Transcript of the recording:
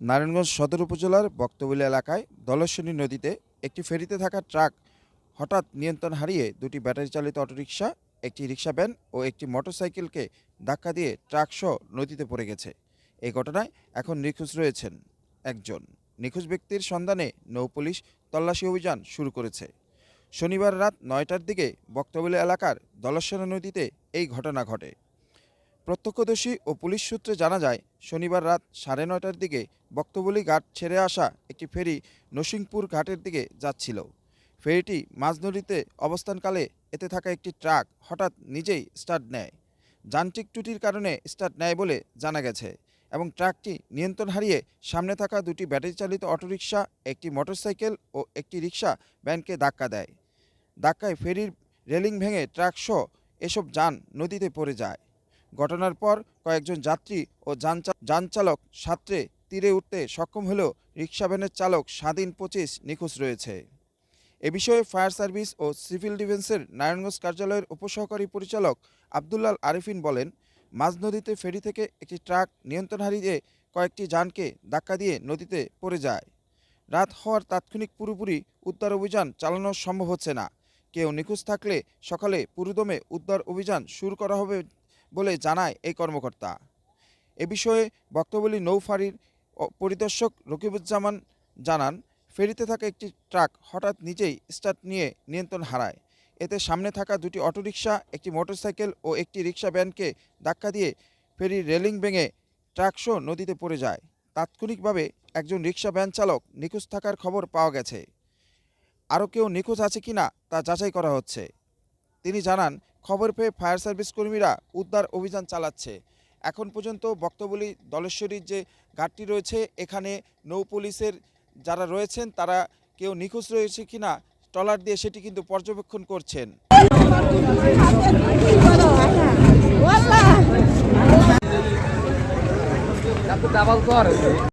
নারায়ণগঞ্জ সদর উপজেলার বক্তবলী এলাকায় দলশ্বনী নদীতে একটি ফেরিতে থাকা ট্রাক হঠাৎ নিয়ন্ত্রণ হারিয়ে দুটি ব্যাটারি চালিত অটোরিকশা, একটি রিক্সা ভ্যান ও একটি মোটরসাইকেলকে ধাক্কা দিয়ে ট্রাক ট্রাকসহ নদীতে পড়ে গেছে। এই ঘটনায় এখন নিখোঁজ রয়েছেন একজন। নিখোঁজ ব্যক্তির সন্ধানে নৌপুলিশ তল্লাশি অভিযান শুরু করেছে। শনিবার রাত নয়টার দিকে বক্তবলী এলাকার দলশ্বনী নদীতে এই ঘটনা ঘটে। প্রত্যক্ষদর্শী ও পুলিশ সূত্রে জানা যায়, শনিবার রাত সাড়ে নয়টার দিকে বক্তবলী ঘাট ছেড়ে আসা একটি ফেরি নসিংপুর ঘাটের দিকে যাচ্ছিল। ফেরিটি মাঝনদীতে অবস্থানকালে এতে থাকা একটি ট্রাক হঠাৎ নিজেই স্টার্ট নেয়। যান্ত্রিক ত্রুটির কারণে স্টার্ট নেয় বলে জানা গেছে এবং ট্রাকটি নিয়ন্ত্রণ হারিয়ে সামনে থাকা দুটি ব্যাটারি চালিত অটোরিকশা, একটি মোটরসাইকেল ও একটি রিক্সা ভ্যানকে ধাক্কা দেয়। ধাক্কায় ফেরির রেলিং ভেঙে ট্রাকসহ এসব যান নদীতে পড়ে যায়। ঘটনার পর কয়েকজন যাত্রী ও যানচা- যানচালক সাঁতরে তীরে উঠতে সক্ষম হলেও রিক্সা ভ্যানের চালক স্বাধীন পঁচিশ নিখোঁজ রয়েছে। এ বিষয়ে ফায়ার সার্ভিস ও সিভিল ডিফেন্সের নারায়ণগঞ্জ কার্যালয়ের উপসহকারী পরিচালক আবদুল্লাল আরিফিন বলেন, মাঝ নদীতে ফেরি থেকে একটি ট্রাক নিয়ন্ত্রণ হারিয়ে কয়েকটি যানকে ধাক্কা দিয়ে নদীতে পড়ে যায়। রাত হওয়ার তাৎক্ষণিক পুরোপুরি উদ্ধার অভিযান চালানো সম্ভব হচ্ছে না। কেউ নিখোঁজ থাকলে সকালে পুরুদমে উদ্ধার অভিযান শুরু করা হবে বলে জানায় এই কর্মকর্তা। এ বিষয়ে বক্তব্যলী নৌফারির পরিদর্শক রকিবুজ্জামান জানান, ফেরিতে থাকা একটি ট্রাক হঠাৎ নিজেই স্টার্ট নিয়ে নিয়ন্ত্রণ হারায়। এতে সামনে থাকা দুটি অটোরিকশা, একটি মোটরসাইকেল ও একটি রিক্সা ভ্যানকে ধাক্কা দিয়ে ফেরির রেলিং ভেঙে ট্রাকসহ নদীতে পড়ে যায়। তাৎক্ষণিকভাবে একজন রিক্সা ভ্যান চালক নিখোঁজ থাকার খবর পাওয়া গেছে। আরও কেউ নিখোঁজ আছে কিনা তা যাচাই করা হচ্ছে। তিনি জানান খবর পেয়ে ফায়ার সার্ভিস কর্মীরা উদ্ধার অভিযান চালাচ্ছে। এখন পর্যন্ত বক্তবলী দলেশ্বরীর যে ঘাটটি রয়েছে এখানে নৌ পুলিশের যারা রয়েছেন তারা কেউ নিখোঁজ রয়েছে কিনা ট্রলার দিয়ে সেটি কিন্তু পর্যবেক্ষণ করছেন। ডাবল কর